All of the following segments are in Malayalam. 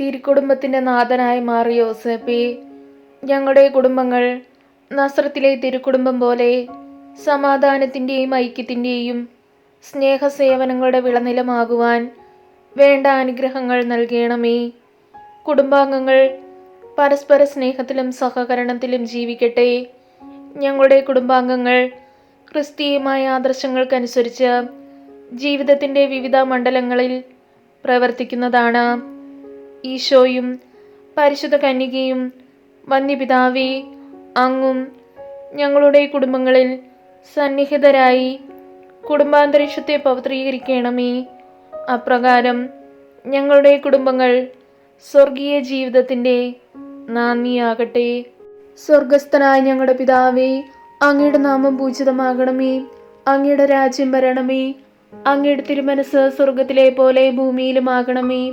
തിരുക്കുടുംബത്തിന്റെ നാഥനായി മാറി യോസേപ്പി. ഞങ്ങളുടെ കുടുംബങ്ങൾ നസ്രത്തിലെ തിരുക്കുടുംബം പോലെ സമാധാനത്തിന്റെയും ഐക്യത്തിന്റെയും സ്നേഹസേവനങ്ങളുടെ വിളനിലമാകുവാൻ വേണ്ട അനുഗ്രഹങ്ങൾ നൽകണമേ. കുടുംബാംഗങ്ങൾ പരസ്പര സ്നേഹത്തിലും സഹകരണത്തിലും ജീവിക്കട്ടെ. ഞങ്ങളുടെ കുടുംബാംഗങ്ങൾ ക്രിസ്തീയമായ ആദർശങ്ങൾക്കനുസരിച്ച് ജീവിതത്തിന്റെ വിവിധ മണ്ഡലങ്ങളിൽ പ്രവർത്തിക്കുന്നതാണ്. ഈശോയും പരിശുദ്ധ കന്യകയും വന്യപിതാവേ അങ്ങും ഞങ്ങളുടെ കുടുംബങ്ങളിൽ സന്നിഹിതരായി കുടുംബാന്തരീക്ഷത്തെ പവിത്രീകരിക്കണമേ. അപ്രകാരം ഞങ്ങളുടെ കുടുംബങ്ങൾ സ്വർഗീയ ജീവിതത്തിന്റെ നന്ദിയാകട്ടെ. സ്വർഗസ്ഥനായ ഞങ്ങളുടെ പിതാവേ അങ്ങയുടെ നാമം പൂജിതമാകണമേ. അങ്ങയുടെ രാജ്യം വരണമേ. അങ്ങയുടെ തിരുമനസ് സ്വർഗത്തിലെ പോലെ ഭൂമിയിലുമാകണമേ.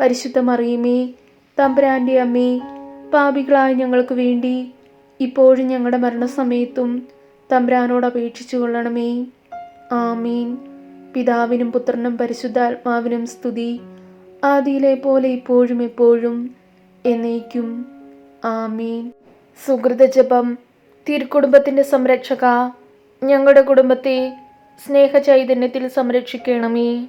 പരിശുദ്ധ മറിയമേ തമ്പുരാന്റെ അമ്മേ പാപികളായ ഞങ്ങൾക്ക് വേണ്ടി ഇപ്പോഴും ഞങ്ങളുടെ മരണസമയത്തും തമ്പുരാനോട് അപേക്ഷിച്ചു കൊള്ളണമേ. ആമീൻ. പിതാവിനും പുത്രനും പരിശുദ്ധാത്മാവിനും സ്തുതി. ആദിയിലെ പോലെ ഇപ്പോഴും എപ്പോഴും എന്നേക്കും. ആമീൻ. സുഹൃത ജപം തിരുക്കുടുംബത്തിന്റെ സംരക്ഷക ഞങ്ങളുടെ കുടുംബത്തെ സ്നേഹചൈതന്യത്തിൽ സംരക്ഷിക്കണമേ.